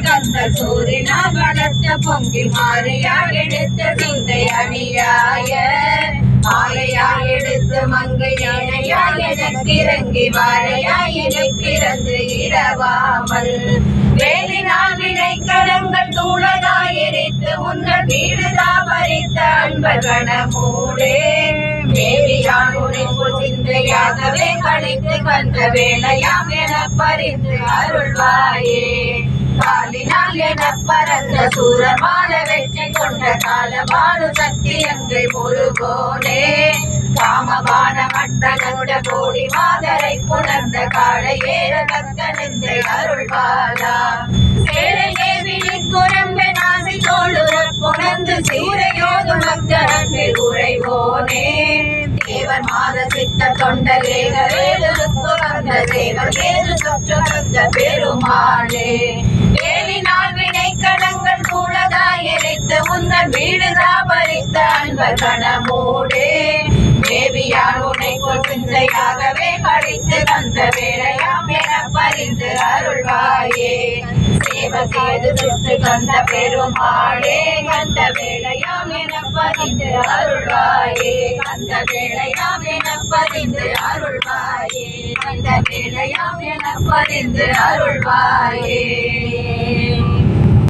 கந்த சூரினால் வளர்த்த பொங்கி மாறியால் எடுத்த சிந்தை அணியாய. மாலையால் எடுத்து மங்கை யானையால் எனக்கு இறங்கி வாழையாய் இதை பிறந்து இரவாமல் வேலினால் வினை கடங்கள் தூளதாய் எரித்து உங்கள் வீடுதா பறித்த அன்பர் கணமூடே மேரியான் உனைப்பு சிந்தையாகவே கழித்து கந்த வேலையாம் என பறிந்து அருள்வாயே. காலினால் என பரந்த சூரமான வெற்றி கொண்ட காலபாடு சக்தி எங்கள் முருகோனே காமபான மட்டனோட கோடி மாதரை புணர்ந்த காளை ஏற தக்க அருள் பாலா. சேரையே விழி நாசி தோளுற புணர்ந்து சீரையோது மக்கள் உரைவோனே தேவர் மாத சித்த தொண்டலேக லேக வந்த தேவர் வேறு சொற்று வந்த பெருமாளே. வீடுதா பறித்த தாபரித்த அன்பர் கணமூடே தேவியார் உனை போல் சிந்தையாகவே கழித்து தந்த வேலையாம் என பறிந்து அருள்வாயே. சேவ செய்து சுற்று கந்த பெருமாளே கந்த வேலையாம் என பதிந்து அருள்வாயே. கந்த வேலையாம் என பதிந்து அருள்வாயே. கந்த வேலையாம் என பதிந்து அருள்வாயே.